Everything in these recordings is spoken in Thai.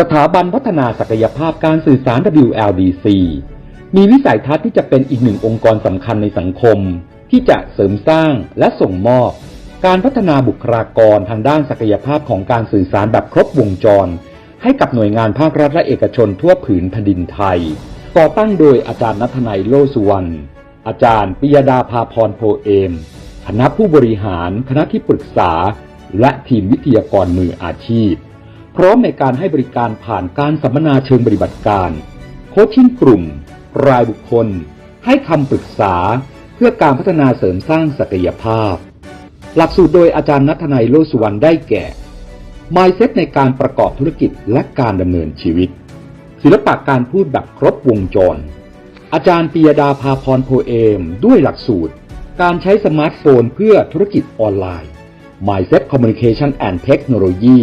สถาบันพัฒนาศักยภาพการสื่อสาร WLDC มีวิสัยทัศน์ที่จะเป็นอีกหนึ่งองค์กรสำคัญในสังคม ที่จะเสริมสร้างและส่งมอบ การพัฒนาบุคลากรทางด้านศักยภาพของการสื่อสารแบบครบวงจร ให้กับหน่วยงานภาครัฐและเอกชนทั่วผืนแผ่นดินไทย ก่อตั้งโดยอาจารย์นัทนัยโลสุวรรณอาจารย์ปิยดาภาพรโพเอม คณะผู้บริหาร คณะที่ปรึกษา และทีมวิทยากรมืออาชีพ พร้อมในการให้บริการผ่านการสัมมนาเชิงปฏิบัติการ โคชชิ่งกลุ่ม รายบุคคล ให้คำปรึกษา เพื่อการพัฒนาเสริมสร้างศักยภาพ หลักสูตรโดยอาจารย์นัทนัยโลสุวรรณได้แก่ Mindset ในการประกอบธุรกิจและการดำเนินชีวิต ศิลปะการพูดแบบครบวงจร อาจารย์ปียดาภาพรโพเอม ด้วยหลักสูตร การใช้สมาร์ทโฟนเพื่อธุรกิจออนไลน์ Mindset Communication and Technology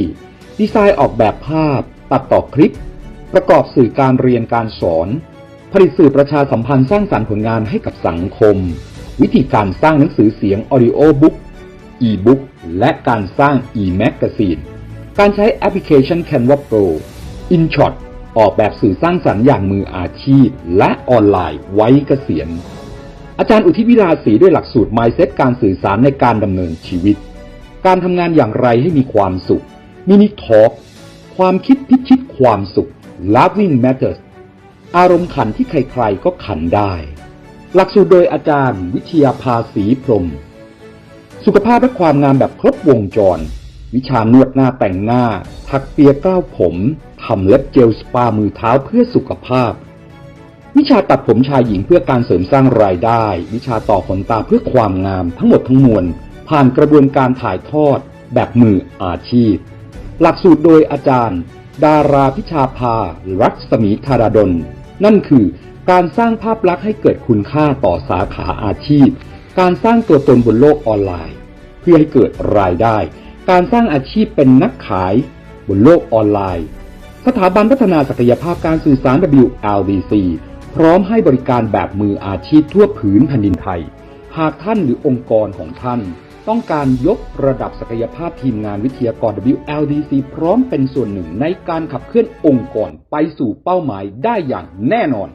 ดีไซน์ออกแบบภาพ ตัดต่อคลิป ประกอบสื่อการเรียนการสอน ผลิตสื่อประชาสัมพันธ์สร้างสรรค์ผลงานให้กับสังคม วิธีการสร้างหนังสือเสียง Audio Book e-book และการสร้าง e-magazine การใช้แอปพลิเคชัน Canva Pro InShot ออกแบบสื่อสร้างสรรค์อย่างมืออาชีพ และออนไลน์ไว้เกษียณ อาจารย์อุทิวิลาศีด้วยหลักสูตร Mindset การสื่อสารในการดำเนินชีวิต การทำงานอย่างไรให้มีความสุข มินิทอล์กความคิดพิชิตความสุข Loving Matters อารมณ์ขันที่ใครๆก็ขันได้ หลักสูตรโดยอาจารย์วิทยาภาษีพรม สุขภาพและความงามแบบครบวงจร วิชานวดหน้าแต่งหน้า ถักเปียกล้าวผมทำเล็บเจลสปามือเท้าเพื่อสุขภาพ วิชาตัดผมชายหญิงเพื่อการเสริมสร้างรายได้ วิชาต่อขนตาเพื่อความงามทั้งหมดทั้งมวลผ่านกระบวนการถ่ายทอดแบบมืออาชีพ หลักสูตรโดยอาจารย์ ดาราพิชาภา รัศมีธาราดล นั่นคือการสร้างภาพลักษณ์ให้เกิดคุณค่าต่อสาขาอาชีพ การสร้างตัวตนบนโลกออนไลน์ เพื่อให้เกิดรายได้ การสร้างอาชีพเป็นนักขายบนโลกออนไลน์ สถาบันพัฒนาศักยภาพการสื่อสาร WLDC พร้อมให้บริการแบบมืออาชีพทั่วผืนแผ่นดินไทย หากท่านหรือองค์กรของท่าน ต้องการยกระดับศักยภาพทีมงานวิทยากร WLDC พร้อมเป็นส่วนหนึ่งในการขับเคลื่อนองค์กรไปสู่เป้าหมายได้อย่างแน่นอน